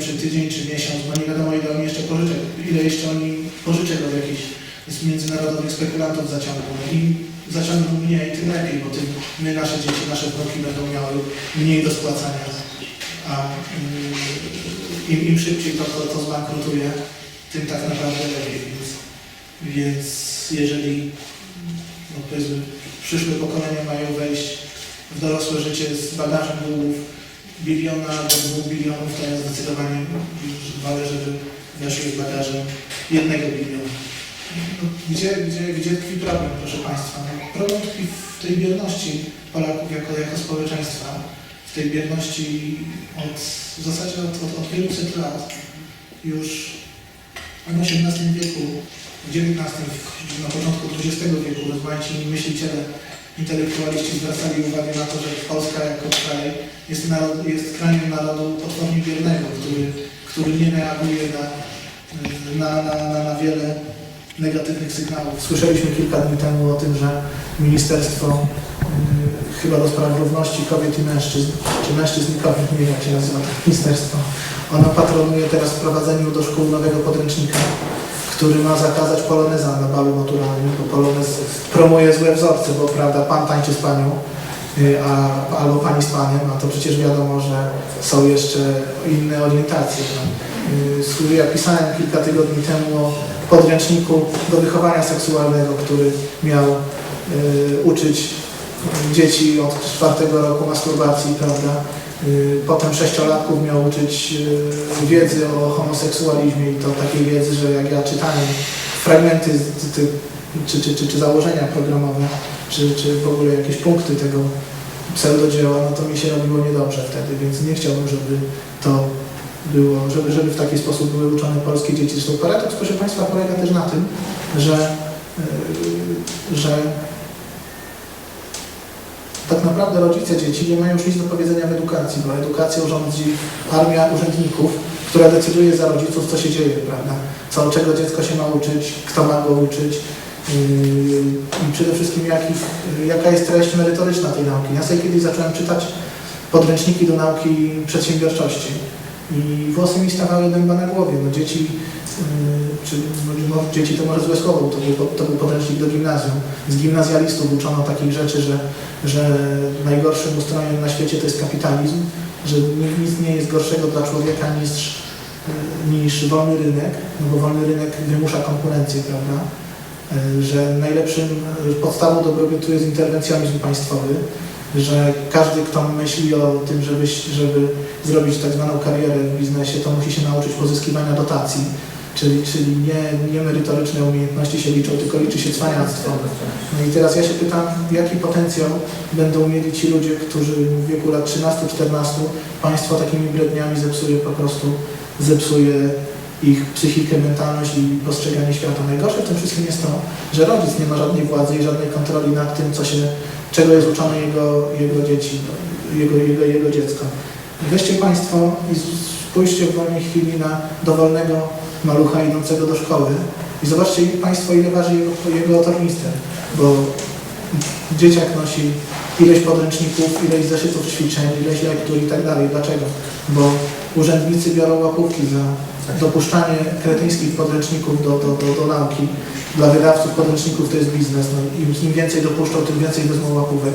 czy tydzień, czy miesiąc, bo nie wiadomo, ile oni jeszcze pożyczek, ile jeszcze oni pożyczek od jakichś międzynarodowych spekulantów zaciągną. Im zaciągną mniej, tym lepiej, bo tym my, nasze dzieci, nasze wnuki będą miały mniej do spłacania. A mm, im, im szybciej to, to, to zbankrutuje, tym tak naprawdę lepiej. Więc, więc jeżeli no powiedzmy, przyszłe pokolenia mają wejść w dorosłe życie z bagażem długów biliona albo dwóch bilionów, to ja zdecydowanie wolę, żeby weszły z bagażem jednego biliona. No, Gdzie, gdzie, gdzie tkwi problem, proszę Państwa? No, problem tkwi w tej bierności Polaków jako, jako społeczeństwa, w tej bierności od, w zasadzie od, od, od wieluset lat już w XVIII wieku, w XIX, na początku XX wieku rozmaici myśliciele, intelektualiści zwracali uwagę na to, że Polska jako kraj jest, narod, jest krajem narodu potwornie biernego, który, który nie reaguje na, na, na, na, wiele negatywnych sygnałów. Słyszeliśmy kilka dni temu o tym, że Ministerstwo y, chyba do spraw równości kobiet i mężczyzn, czy mężczyzn i kobiet, nie wiem jak się nazywa to ministerstwo, ono patronuje teraz wprowadzeniu do szkół nowego podręcznika, który ma zakazać poloneza na balu maturalnym, bo polonez promuje złe wzorce, bo prawda, pan tańczy z panią, y, a, albo pani z panem, a to przecież wiadomo, że są jeszcze inne orientacje. No. Y, Ja pisałem kilka tygodni temu o podręczniku do wychowania seksualnego, który miał y, uczyć dzieci od czwartego roku masturbacji, prawda? Y, Potem sześciolatków miał uczyć y, wiedzy o homoseksualizmie i to takiej wiedzy, że jak ja czytałem fragmenty czy, czy, czy, czy założenia programowe, czy, czy w ogóle jakieś punkty tego pseudodzieła, no to mi się robiło niedobrze wtedy, więc nie chciałbym, żeby to było, żeby, żeby w taki sposób były uczone polskie dzieci. Zresztą paradoks, proszę Państwa, polega też na tym, że, yy, że tak naprawdę rodzice dzieci nie mają już nic do powiedzenia w edukacji, bo edukacją rządzi armia urzędników, która decyduje za rodziców, co się dzieje, prawda? Co, czego dziecko się ma uczyć, kto ma go uczyć yy, i przede wszystkim jaka jest treść merytoryczna tej nauki. Ja sobie kiedyś zacząłem czytać podręczniki do nauki przedsiębiorczości i włosy mi stawały dęba na głowie. No dzieci, czy no, dzieci to może złe słowo, to był, to był podręcznik do gimnazjum. Z gimnazjalistów uczono takich rzeczy, że, że najgorszym ustrojem na świecie to jest kapitalizm, że ni- nic nie jest gorszego dla człowieka niż, yy, niż wolny rynek, no bo wolny rynek wymusza konkurencję, prawda? Yy, Że najlepszym podstawą dobrobytu jest interwencjonizm państwowy, że każdy, kto myśli o tym, żeby, żeby zrobić tak zwaną karierę w biznesie, to musi się nauczyć pozyskiwania dotacji, czyli, czyli nie, nie merytoryczne umiejętności się liczą, tylko liczy się cwaniactwo. No i teraz ja się pytam, jaki potencjał będą mieli ci ludzie, którzy w wieku lat 13-14 państwo takimi bredniami zepsuje po prostu, zepsuje ich psychikę, mentalność i postrzeganie świata. Najgorsze w tym wszystkim jest to, że rodzic nie ma żadnej władzy i żadnej kontroli nad tym, co się, czego jest uczone jego, jego dzieci, jego, jego, jego dziecko. Weźcie Państwo i spójrzcie w wolnej chwili na dowolnego malucha idącego do szkoły i zobaczcie Państwo, ile waży jego, jego tornister, bo dzieciak nosi ileś podręczników, ileś zeszytów ćwiczeń, ileś lektur i tak dalej. Dlaczego? Bo urzędnicy biorą łapówki za dopuszczanie kretyńskich podręczników do, do, do, do nauki. Dla wydawców podręczników to jest biznes. No, im, Im więcej dopuszczą, tym więcej wezmą łapówek.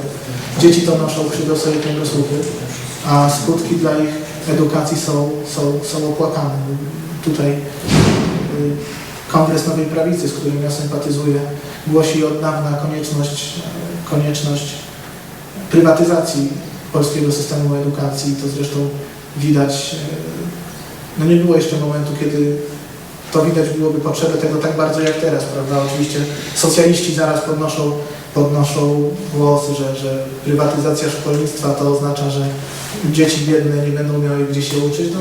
Dzieci to noszą, krzywią sobie kręgosłupy, a skutki dla ich edukacji są, są, są opłakane. Tutaj Kongres Nowej Prawicy, z którym ja sympatyzuję, głosi od dawna konieczność, konieczność prywatyzacji polskiego systemu edukacji. To zresztą widać, e, no nie było jeszcze momentu, kiedy to widać byłoby potrzebę tego tak bardzo jak teraz, prawda? Oczywiście socjaliści zaraz podnoszą, podnoszą głos, że, że prywatyzacja szkolnictwa to oznacza, że dzieci biedne nie będą miały gdzie się uczyć. No,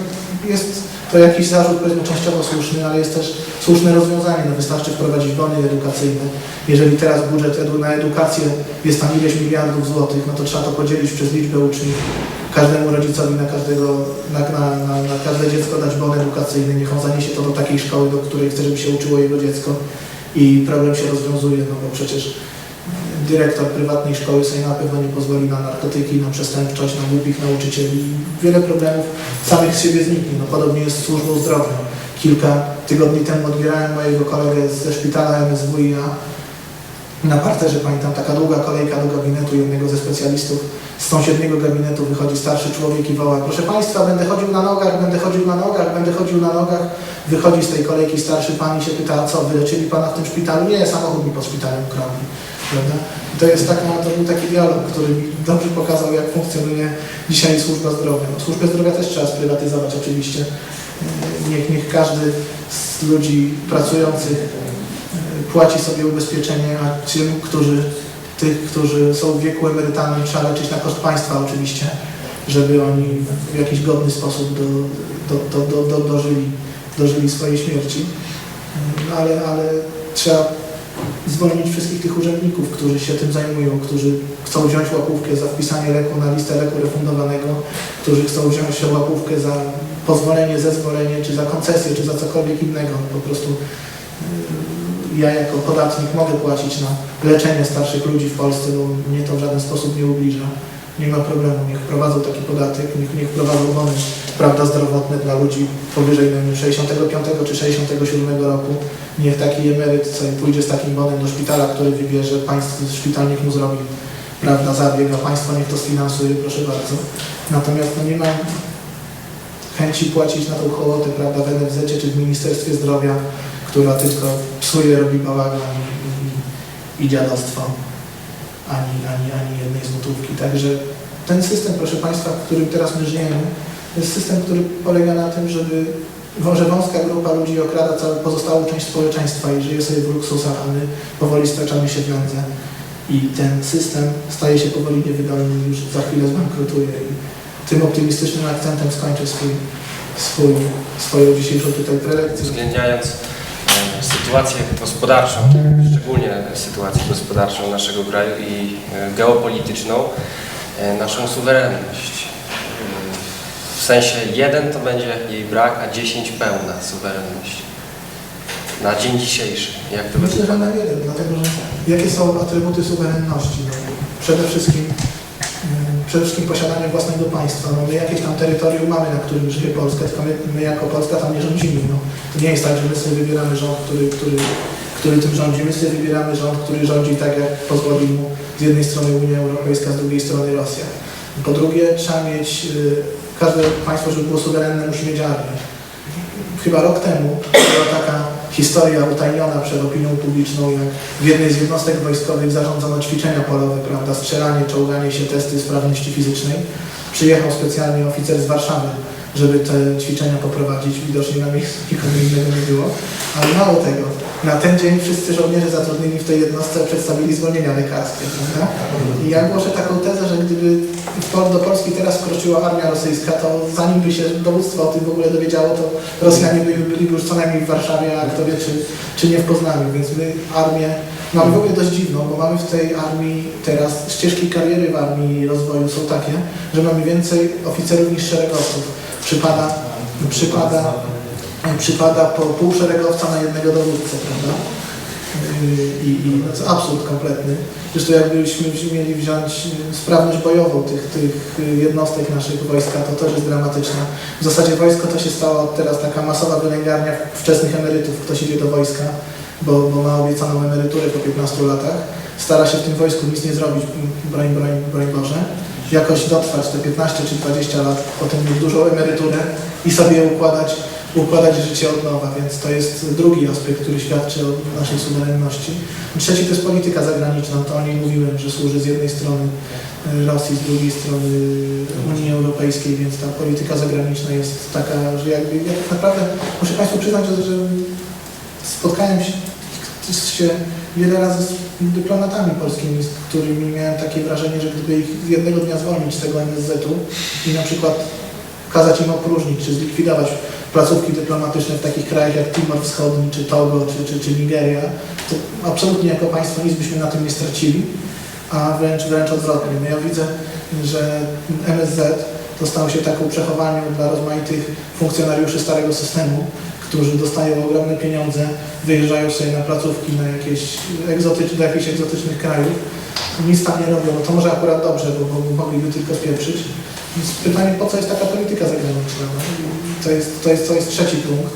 jest to jakiś zarzut, powiedzmy, częściowo słuszny, ale jest też słuszne rozwiązanie. No, wystarczy wprowadzić bony edukacyjne. Jeżeli teraz budżet edu, na edukację jest tam ileś miliardów złotych, no to trzeba to podzielić przez liczbę uczniów. Każdemu rodzicowi na każdego, na, na, na, na każde dziecko dać bon edukacyjny, niech on zaniesie to do takiej szkoły, do której chce, żeby się uczyło jego dziecko i problem się rozwiązuje, no bo przecież dyrektor prywatnej szkoły sobie na pewno nie pozwoli na narkotyki, na przestępczość, na głupich nauczycieli. Wiele problemów samych z siebie zniknie. No, podobnie jest z służbą zdrowia. Kilka tygodni temu odbierałem mojego kolegę ze szpitala MSWiA. Na parterze pamiętam taka długa kolejka do gabinetu jednego ze specjalistów. Z sąsiedniego gabinetu wychodzi starszy człowiek i woła Proszę Państwa, będę chodził na nogach, będę chodził na nogach, będę chodził na nogach. Wychodzi z tej kolejki starszy pan i się pyta, a co, wyleczyli Pana w tym szpitalu? Nie, samochód mi pod szpitalem ukradli. Prawda? I to jest taka, to był taki dialog, który mi dobrze pokazał, jak funkcjonuje dzisiaj służba zdrowia. No, służbę zdrowia też trzeba sprywatyzować oczywiście. Yy, Niech, niech każdy z ludzi pracujących yy, płaci sobie ubezpieczenie, a którzy, tych, którzy są w wieku emerytalnym, trzeba leczyć na koszt państwa oczywiście, żeby oni w jakiś godny sposób do, do, do, do, do, dożyli, dożyli swojej śmierci. No ale, ale trzeba zwolnić wszystkich tych urzędników, którzy się tym zajmują, którzy chcą wziąć łapówkę za wpisanie leku na listę leku refundowanego, którzy chcą wziąć się łapówkę za pozwolenie, zezwolenie, czy za koncesję, czy za cokolwiek innego. Po prostu yy, ja jako podatnik mogę płacić na leczenie starszych ludzi w Polsce, bo mnie to w żaden sposób nie ubliża. Nie ma problemu, niech wprowadzą taki podatek, niech, niech wprowadzą bony prawda, zdrowotne dla ludzi powyżej nie wiem, 65 czy 67 roku. Niech taki emeryt sobie pójdzie z takim bonem do szpitala, który wybierze, państwo, szpital niech mu zrobi prawda, zabieg, a państwo niech to sfinansuje, proszę bardzo. Natomiast no, nie mam chęci płacić na tą hołotę prawda, w NFZ czy w Ministerstwie Zdrowia, która tylko psuje, robi bałagan i, i, i dziadostwo, ani, ani, ani jednej złotówki. Także ten system, proszę Państwa, w którym teraz my żyjemy, to jest system, który polega na tym, żeby że wąska grupa ludzi okrada całą pozostałą część społeczeństwa i żyje sobie w luksusach, a my powoli staczamy się w nędzę. I ten system staje się powoli niewydolny już za chwilę zbankrutuje. I tym optymistycznym akcentem skończę swój, swój, swoją dzisiejszą tutaj prelekcję. uwzględniając e, sytuację gospodarczą, szczególnie sytuację gospodarczą naszego kraju i e, geopolityczną, e, naszą suwerenność. W sensie jeden to będzie jej brak, a 10 pełna suwerenność. Na dzień dzisiejszy. Jak to Myślę, będzie? że na jeden, dlatego że jakie są atrybuty suwerenności? No, przede wszystkim mm, przede wszystkim posiadanie własnego państwa. No, my jakieś tam terytorium mamy, na którym żyje Polska, tylko my, my jako Polska tam nie rządzimy. No. To nie jest tak, że my sobie wybieramy rząd, który, który, który tym rządzi. My sobie wybieramy rząd, który rządzi tak, jak pozwoli mu z jednej strony Unia Europejska, z drugiej strony Rosja. Po drugie, trzeba mieć, y, każde państwo, żeby było suwerenne, musi mieć armię. Chyba rok temu była taka historia utajniona przed opinią publiczną, jak w jednej z jednostek wojskowych zarządzono ćwiczenia polowe, prawda, strzelanie, czołganie się, testy sprawności fizycznej. Przyjechał specjalnie oficer z Warszawy, żeby te ćwiczenia poprowadzić. Widocznie na miejscu nikogo innego nie było. Ale mało tego, na ten dzień wszyscy żołnierze zatrudnieni w tej jednostce przedstawili zwolnienia lekarskie, prawda? I ja głoszę taką tezę, że gdyby do Polski teraz wkroczyła armia rosyjska, to zanim by się dowództwo o tym w ogóle dowiedziało, to Rosjanie by byli już co najmniej w Warszawie, a kto wie, czy, czy nie w Poznaniu. Więc my armię mamy w ogóle dość dziwną, bo mamy w tej armii teraz ścieżki kariery w armii rozwoju są takie, że mamy więcej oficerów niż szeregowców. Przypada, przypada, przypada po pół szeregowca na jednego dowódcę, prawda? Yy, I, i no to absurd kompletny. Zresztą jakbyśmy mieli wziąć yy, sprawność bojową tych, tych yy, jednostek naszych wojska, to też jest dramatyczne. W zasadzie wojsko to się stało teraz taka masowa wylęgarnia wczesnych emerytów, kto idzie do wojska, bo, bo ma obiecaną emeryturę po 15 latach. Stara się w tym wojsku nic nie zrobić, broń, broń, broń Boże. Jakoś dotrwać te 15 czy 20 lat, potem mieć dużą emeryturę i sobie układać układać życie od nowa, więc to jest drugi aspekt, który świadczy o naszej suwerenności. Trzeci to jest polityka zagraniczna, to o niej mówiłem, że służy z jednej strony y, Rosji, z drugiej strony Unii Europejskiej, więc ta polityka zagraniczna jest taka, że jakby, jak tak naprawdę muszę Państwu przyznać, że, spotkałem się, się wiele razy z dyplomatami polskimi, z którymi miałem takie wrażenie, że gdyby ich jednego dnia zwolnić z tego MSZ-u i na przykład kazać im opróżnić, czy zlikwidować placówki dyplomatyczne w takich krajach jak Timor Wschodni, czy Togo, czy, czy, czy Nigeria, to absolutnie jako państwo nic byśmy na tym nie stracili, a wręcz, wręcz odwrotnie. No ja widzę, że MSZ to stał się taką przechowanią dla rozmaitych funkcjonariuszy starego systemu, którzy dostają ogromne pieniądze, wyjeżdżają sobie na placówki na jakieś egzotyczne, do jakichś egzotycznych krajów nic tam nie robią, no to może akurat dobrze, bo, bo mogliby tylko spieprzyć. Więc pytanie, po co jest taka polityka zagraniczna? No, to, jest, to, jest, to jest trzeci punkt.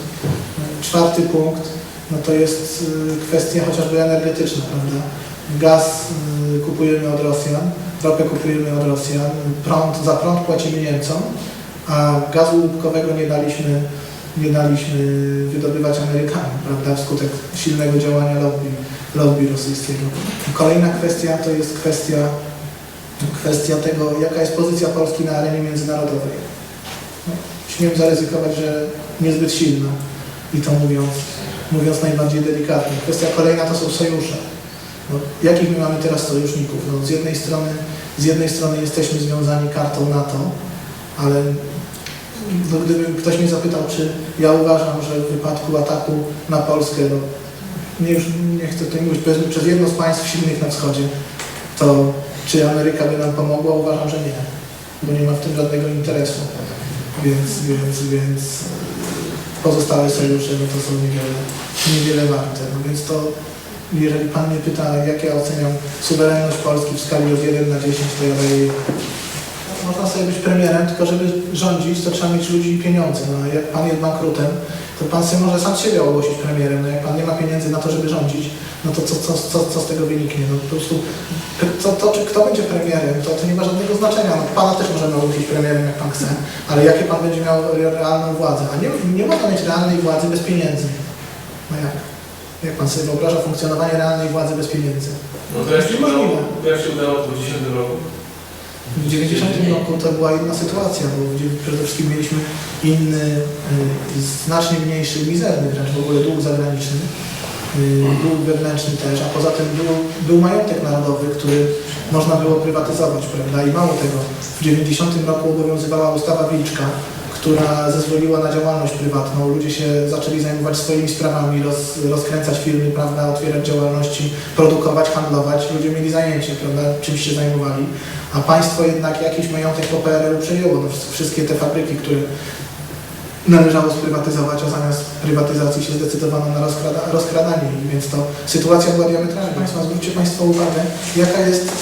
Czwarty punkt, no to jest y, kwestia chociażby energetyczna, prawda? Gaz y, kupujemy od Rosjan, ropę kupujemy od Rosjan, prąd, za prąd płacimy Niemcom, a gazu łupkowego nie daliśmy, nie daliśmy wydobywać Amerykanom, prawda, wskutek silnego działania lobby, lobby rosyjskiego. Kolejna kwestia to jest kwestia, kwestia tego, jaka jest pozycja Polski na arenie międzynarodowej. No, śmiem zaryzykować, że niezbyt silna i to mówiąc, mówiąc najbardziej delikatnie. Kwestia kolejna to są sojusze. No, jakich my mamy teraz sojuszników? No, z, jednej strony, z jednej strony jesteśmy związani kartą NATO, ale no, gdyby ktoś mnie zapytał, czy ja uważam, że w wypadku ataku na Polskę, no, nie, już nie chcę tutaj mówić, przez jedno z państw silnych na wschodzie, to czy Ameryka by nam pomogła? Uważam, że nie, bo nie ma w tym żadnego interesu. Więc, więc, więc pozostałe sojusze no to są niewiele, niewiele warte. No więc to, jeżeli Pan mnie pyta, jak ja oceniam suwerenność Polski w skali od 1 na 10, to ja daję można sobie być premierem, tylko żeby rządzić, to trzeba mieć ludzi i pieniądze. No, jak Pan jest bankrutem, to Pan sobie może sam siebie ogłosić premierem. No, jak Pan nie ma pieniędzy na to, żeby rządzić, no to co, co, co, co z tego wyniknie? No, po prostu to, to, czy kto będzie premierem, to, to nie ma żadnego znaczenia. No, pana też możemy ogłosić premierem, jak Pan chce, ale jakie Pan będzie miał re- realną władzę? A nie, nie można mieć realnej władzy bez pieniędzy. No jak? Jak Pan sobie wyobraża funkcjonowanie realnej władzy bez pieniędzy? No to jak się udało, jak się udało w 2010 roku? W 90 roku to była inna sytuacja, bo przede wszystkim mieliśmy inny, y, znacznie mniejszy, mizerny wręcz w ogóle dług zagraniczny, y, dług wewnętrzny też, a poza tym był, był majątek narodowy, który można było prywatyzować, prawda? I mało tego, w 90 roku obowiązywała ustawa Wilczka, która zezwoliła na działalność prywatną. Ludzie się zaczęli zajmować swoimi sprawami, roz, rozkręcać firmy, prawda, otwierać działalności, produkować, handlować. Ludzie mieli zajęcie, prawda, czymś się zajmowali. A państwo jednak jakiś majątek po PRL-u przejęło. No, wszystkie te fabryki, które należało sprywatyzować, a zamiast prywatyzacji się zdecydowano na rozkrada, rozkradanie więc to sytuacja była diametralna. Zwróćcie Państwo uwagę, jaka jest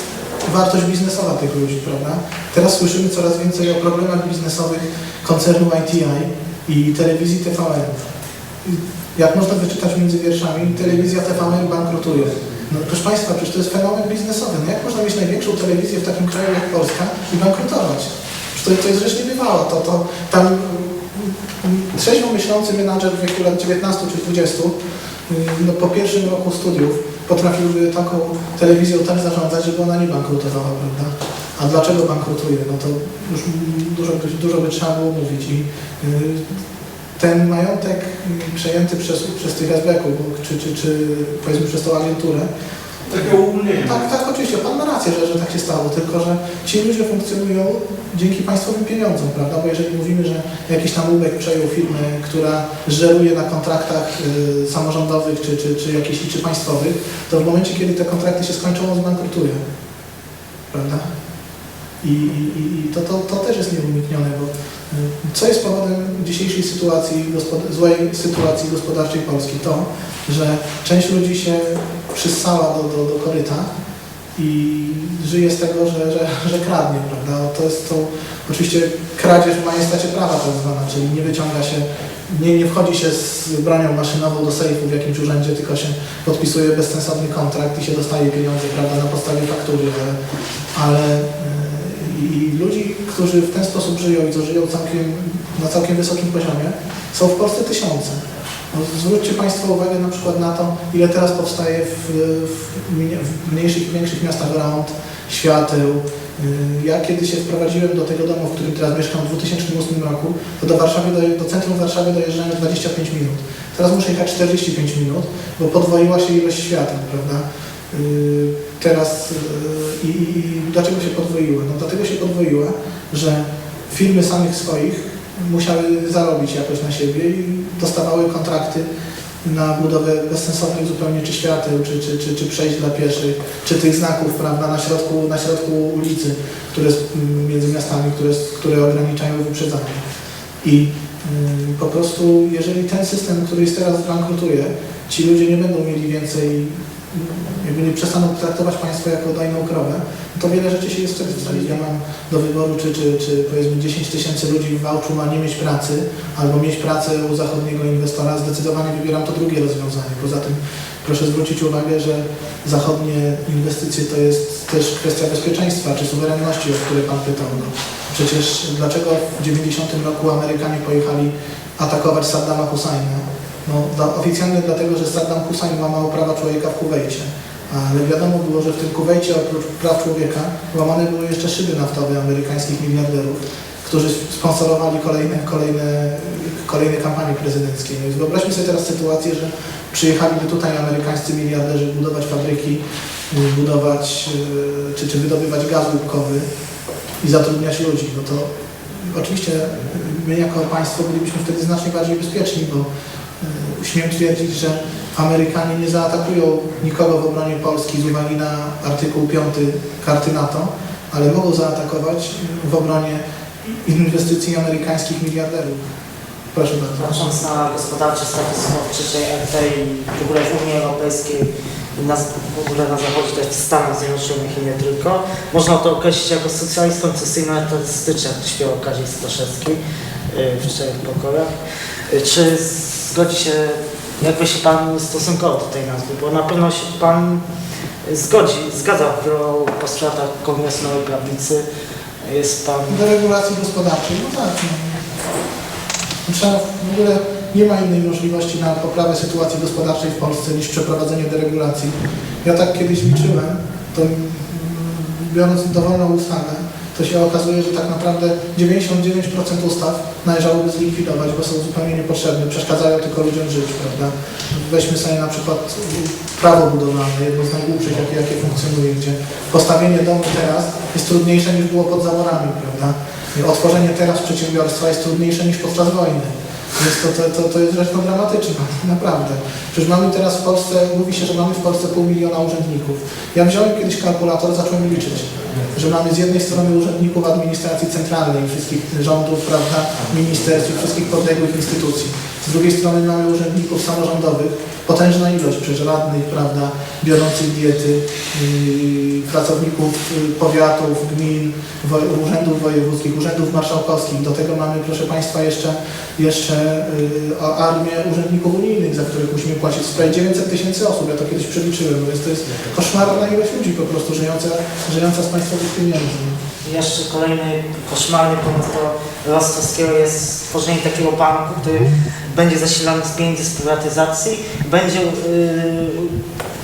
wartość biznesowa tych ludzi, prawda? Teraz słyszymy coraz więcej o problemach biznesowych koncernu ITI i telewizji TVN. Jak można wyczytać między wierszami, telewizja TVN bankrutuje. No proszę Państwa, przecież to jest fenomen biznesowy. No jak można mieć największą telewizję w takim kraju jak Polska i bankrutować? Przecież to, to jest rzecz niebywała. To, to, tam mm, trzeźwo myślący menadżer w wieku lat 19 czy 20 no, po pierwszym roku studiów potrafiłby taką telewizją tak zarządzać, żeby ona nie bankrutowała, prawda? A dlaczego bankrutuje? No to już dużo, by- dużo by trzeba było mówić. I y, ten majątek y, przejęty przez, przez tych SB-ków, czy, czy, czy powiedzmy przez tą agenturę, Takie uogólnienie. tak, tak, oczywiście, Pan ma rację, że, że tak się stało, tylko że ci ludzie funkcjonują dzięki państwowym pieniądzom, prawda? Bo jeżeli mówimy, że jakiś tam ubek przejął firmę, która żeruje na kontraktach y, samorządowych czy, czy, czy jakichś czy państwowych, to w momencie, kiedy te kontrakty się skończą, on zbankrutuje, prawda? I, i, i to, to, to też jest nieuniknione, bo y, co jest powodem dzisiejszej sytuacji, złej sytuacji gospodarczej Polski? To, że część ludzi się przyssała do, do, do koryta i żyje z tego, że, że, że kradnie, prawda? To jest to oczywiście kradzież w majestacie prawa tak zwana, czyli nie wyciąga się, nie, nie wchodzi się z bronią maszynową do sejfu w jakimś urzędzie, tylko się podpisuje bezsensowny kontrakt i się dostaje pieniądze, prawda, na podstawie faktury, ale, ale yy, i ludzi, którzy w ten sposób żyją i to żyją całkiem, na całkiem wysokim poziomie, są w Polsce tysiące. No, zwróćcie Państwo uwagę na przykład na to, ile teraz powstaje w, w, mnie- w mniejszych i większych miastach rond, świateł. Yy, Ja kiedy się wprowadziłem do tego domu, w którym teraz mieszkam w 2008 roku, to do Warszawy, do, do centrum Warszawy dojeżdżałem 25 minut. Teraz muszę jechać 45 minut, bo podwoiła się ilość świateł, prawda? Yy, Teraz i, i, i dlaczego się podwoiła? No dlatego się podwoiła, że firmy samych swoich musiały zarobić jakoś na siebie i dostawały kontrakty na budowę bezsensownych zupełnie czy świateł, czy, czy, czy, czy przejść dla pieszych, czy tych znaków prawda, na, środku, na środku ulicy, które s- m, między miastami, które, które ograniczają wyprzedzanie. I y, po prostu, jeżeli ten system, który jest teraz bankrutuje, ci ludzie nie będą mieli więcej jakby nie przestaną traktować państwo jako dajną krowę, to wiele rzeczy się wtedy wstawić. Ja mam do wyboru, czy, czy, czy powiedzmy 10 tysięcy ludzi w Wałczu ma nie mieć pracy, albo mieć pracę u zachodniego inwestora, zdecydowanie wybieram to drugie rozwiązanie. Poza tym proszę zwrócić uwagę, że zachodnie inwestycje to jest też kwestia bezpieczeństwa czy suwerenności, o które Pan pytał. No. Przecież dlaczego w 90 roku Amerykanie pojechali atakować Saddama Husajna? No, oficjalnie dlatego, że Saddam Hussein łamał prawa człowieka w Kuwejcie. Ale wiadomo było, że w tym Kuwejcie oprócz praw człowieka łamane były jeszcze szyby naftowe amerykańskich miliarderów, którzy sponsorowali kolejne, kolejne, kolejne kampanie prezydenckie. No Więc wyobraźmy sobie teraz sytuację, że przyjechaliby tutaj amerykańscy miliarderzy budować fabryki, y, budować y, czy, czy wydobywać gaz łupkowy i zatrudniać ludzi. No to oczywiście my jako państwo bylibyśmy wtedy znacznie bardziej bezpieczni, bo śmiem twierdzić, że Amerykanie nie zaatakują nikogo w obronie Polski z uwagi na artykuł 5 karty NATO, ale mogą zaatakować w obronie inwestycji amerykańskich miliarderów. Proszę bardzo. Patrząc na gospodarczy status trzeciej RT i w ogóle w Unii Europejskiej na, w ogóle na zachodzie, jest w Stanach Zjednoczonych i nie tylko, można to określić jako socjalizm koncesyjno-etatystyczny, jak to śpiewał Kazik Staszewski yy, w czterech pokojach. Yy, Czy zgodzi się, jakby się Pan stosunkował do tej nazwy? Bo na pewno się Pan zgodzi, zgadza w wielu postulatach Kongresu Nowej Prawicy. Jest Pan Do regulacji gospodarczej, no tak. No. Trzeba w ogóle nie ma innej możliwości na poprawę sytuacji gospodarczej w Polsce niż przeprowadzenie deregulacji. Ja tak kiedyś liczyłem, to biorąc dowolną ustawę, to się okazuje, że tak naprawdę 99% ustaw należałoby zlikwidować, bo są zupełnie niepotrzebne, przeszkadzają tylko ludziom żyć, prawda? Weźmy sobie na przykład prawo budowlane, jedno z najgłupszych, jakie, jakie funkcjonuje, gdzie postawienie domu teraz jest trudniejsze niż było pod zaborami, prawda? Otworzenie teraz przedsiębiorstwa jest trudniejsze niż podczas wojny. Więc to, to, to, to jest rzecz dramatyczna, naprawdę. Przecież mamy teraz w Polsce, mówi się, że mamy w Polsce pół miliona urzędników. Ja wziąłem kiedyś kalkulator, zacząłem liczyć, że mamy z jednej strony urzędników administracji centralnej, wszystkich rządów, prawda, ministerstw wszystkich podległych instytucji. Z drugiej strony mamy urzędników samorządowych, potężna ilość przecież radnych, prawda, biorących diety, yy, pracowników yy, powiatów, gmin, urzędów wojewódzkich, urzędów marszałkowskich. Do tego mamy, proszę Państwa, jeszcze, jeszcze yy, armię urzędników unijnych, za których musimy płacić sprawie 900 tysięcy osób. Ja to kiedyś przeliczyłem, więc to jest koszmarna ilość ludzi po prostu żyjąca, żyjąca z państwowych pieniędzy. Jeszcze kolejny koszmarny pomysł do Rostowskiego jest stworzenie takiego banku, który będzie zasilany z pieniędzy z prywatyzacji, będzie yy,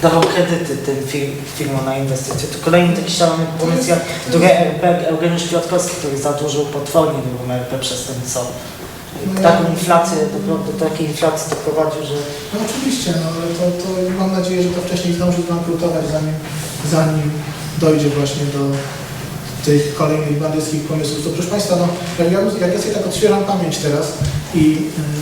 dawał kredyty tym firm, firmom na inwestycje. To kolejny taki szalony pomysł jak drugi RP Eugeniusz Kwiatkowski, który zadłużył potwornie drugą RP przez ten co. Taką inflację, do, do takiej inflacji doprowadził, że No oczywiście, no, ale to, to mam nadzieję, że to wcześniej zdąży bankrutować, zanim, zanim dojdzie właśnie do tych kolejnych bandyckich pomysłów. To proszę Państwa, no, jak, ja, jak ja sobie tak odświeżam pamięć teraz i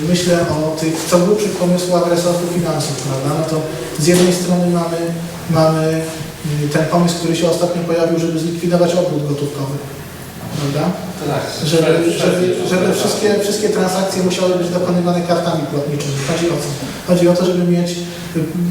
y, myślę o tych głupszych pomysłach resortu finansów, prawda, no to z jednej strony mamy, mamy y, ten pomysł, który się ostatnio pojawił, żeby zlikwidować obrót gotówkowy, prawda? Tak. żeby, żeby, żeby wszystkie, wszystkie transakcje musiały być dokonywane kartami płatniczymi. Chodzi o co? Chodzi o to, żeby mieć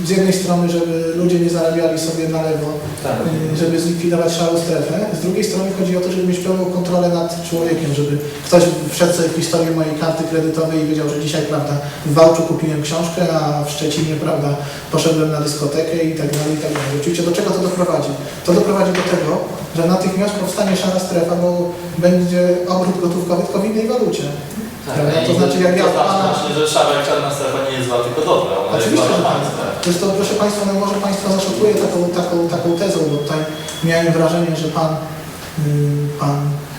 z jednej strony, żeby ludzie nie zarabiali sobie na lewo, Tak. y, żeby zlikwidować szarą strefę, z drugiej strony chodzi o to, żeby mieć pełną kontrolę nad człowiekiem, żeby ktoś wszedł sobie w historię mojej karty kredytowej i wiedział, że dzisiaj, prawda, w Wałczu kupiłem książkę, a w Szczecinie, prawda, poszedłem na dyskotekę i tak dalej, i tak dalej. Oczywiście do czego to doprowadzi? To doprowadzi do tego, że natychmiast powstanie szara strefa, bo będzie obrót gotówkowy tylko w innej walucie. Prawda? To znaczy, jak ja to znaczy, że szara i czarna strefa nie jest zła, tylko dobra. Ona Oczywiście, jest tak. Zresztą, proszę Państwa, no może Państwa zaszokuję taką, taką, taką tezą, bo tutaj miałem wrażenie, że Pan, ym, pan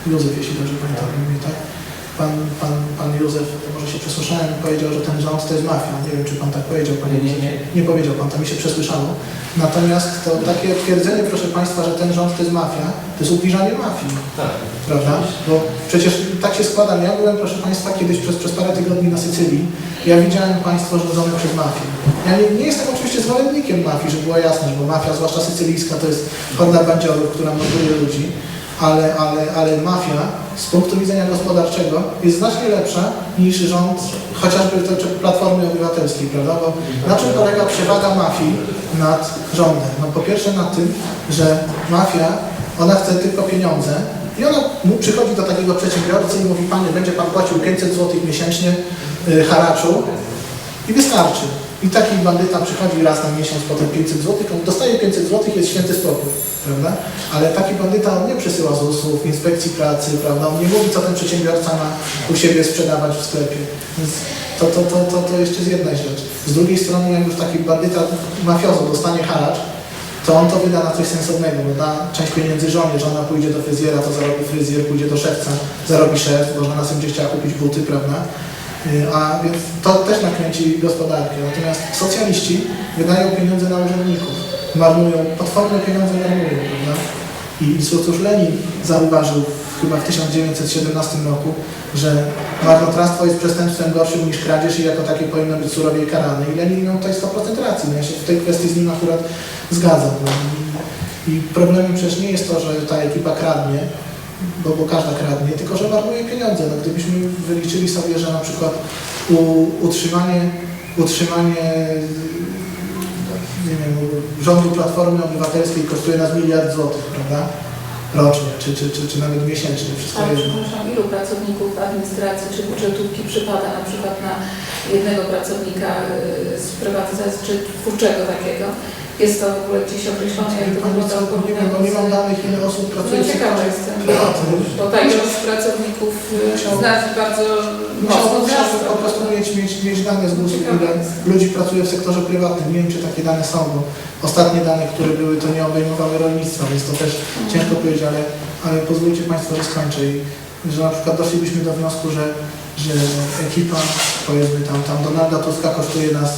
Józef, jeśli dobrze pamiętam tak? Pan, pan, pan Józef, może się przesłyszałem, powiedział, że ten rząd to jest mafia. Nie wiem, czy Pan tak powiedział, Panie Nie, nie, nie. Nie powiedział Pan, to mi się przesłyszało. Natomiast to takie twierdzenie, proszę Państwa, że ten rząd to jest mafia, to jest ubliżanie mafii Tak. prawda? Bo przecież tak się składa. Ja byłem, proszę Państwa, kiedyś przez, przez parę tygodni na Sycylii. Ja widziałem państwo rządzone przez mafię. Ja nie, nie jestem oczywiście zwolennikiem mafii, żeby była jasność, bo mafia, zwłaszcza sycylijska, to jest horda bandziorów, która morduje ludzi. Ale, ale, ale mafia z punktu widzenia gospodarczego jest znacznie lepsza niż rząd chociażby czy Platformy Obywatelskiej, prawda? Bo na czym polega przewaga mafii nad rządem? No po pierwsze na tym, że mafia, ona chce tylko pieniądze i ona przychodzi do takiego przedsiębiorcy i mówi, panie, będzie pan płacił 500 zł miesięcznie y, haraczu i wystarczy. I taki bandyta przychodzi raz na miesiąc, potem 500 zł, on dostaje 500 zł, jest święty spokój, prawda? Ale taki bandyta, on nie przesyła ZUS-ów, inspekcji pracy, prawda? On nie mówi, co ten przedsiębiorca ma u siebie sprzedawać w sklepie. Więc to, to, to, to, to jeszcze jest jedna rzecz. Z drugiej strony, jak już taki bandyta, mafiozo dostanie haracz, to on to wyda na coś sensownego, bo da część pieniędzy żonie, żona pójdzie do fryzjera, to zarobi fryzjer, pójdzie do szewca, zarobi szef, sobie będzie chciała kupić buty, prawda? Y, A więc to też nakręci gospodarkę. Natomiast socjaliści wydają pieniądze na urzędników, marnują, potworne pieniądze marnują, prawda? I, i cóż Lenin zauważył chyba w 1917 roku, że marnotrawstwo jest przestępstwem gorszym niż kradzież i jako takie powinno być surowiej karane. I Lenin miał tutaj 100% racji. No ja się w tej kwestii z nim akurat zgadzam. I problemem przecież nie jest to, że ta ekipa kradnie, bo, bo każda kradnie, tylko że marnuje pieniądze. No, gdybyśmy wyliczyli sobie, że na przykład u, utrzymanie, utrzymanie nie wiem, rządu Platformy Obywatelskiej kosztuje nas miliard złotych, prawda? Rocznie, czy, czy, czy, czy nawet miesięcznie, wszystko Ale jedno. przepraszam, ilu pracowników administracji czy budżetówki przypada na przykład na jednego pracownika y, z prywatyzacji czy twórczego takiego? Jest to w ogóle gdzieś określone, jak to wygląda nie wiem, bo nie mam danych, ile osób pracuje No w ciekawa sektorze jestem, prywatnym. bo ta ilość pracowników y, z nas bardzo mocno Musiałbym po prostu mieć, mieć, mieć dane z GUS, Ciekawe ile jest. ludzi pracuje w sektorze prywatnym. Nie wiem, czy takie dane są, bo ostatnie dane, które były, to nie obejmowały rolnictwa, więc to też ciężko powiedzieć, ale, ale pozwólcie Państwo, że skończę i że na przykład doszlibyśmy do wniosku, że, że ekipa, powiedzmy tam, tam Donalda Tuska kosztuje nas,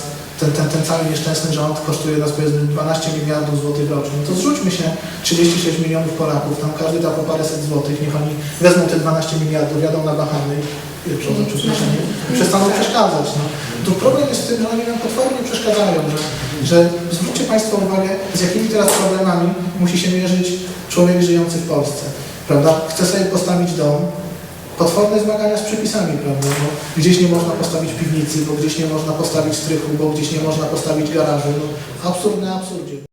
ten, ten, ten cały nieszczęsny rząd kosztuje nas powiedzmy 12 miliardów złotych rocznie. No to zrzućmy się 36 milionów Polaków, tam każdy da po paręset złotych, niech oni wezmą te 12 miliardów, jadą na Bahamy, przepraszam, przestaną przeszkadzać. No. Tu problem jest w tym, że oni nam potwornie przeszkadzają, że, że zwróćcie Państwo uwagę, z jakimi teraz problemami musi się mierzyć człowiek żyjący w Polsce. Prawda? Chce sobie postawić dom, potworne zmagania z przepisami, prawda? Bo gdzieś nie można postawić piwnicy, bo gdzieś nie można postawić strychu, bo gdzieś nie można postawić garażu. No, absurd na absurdzie.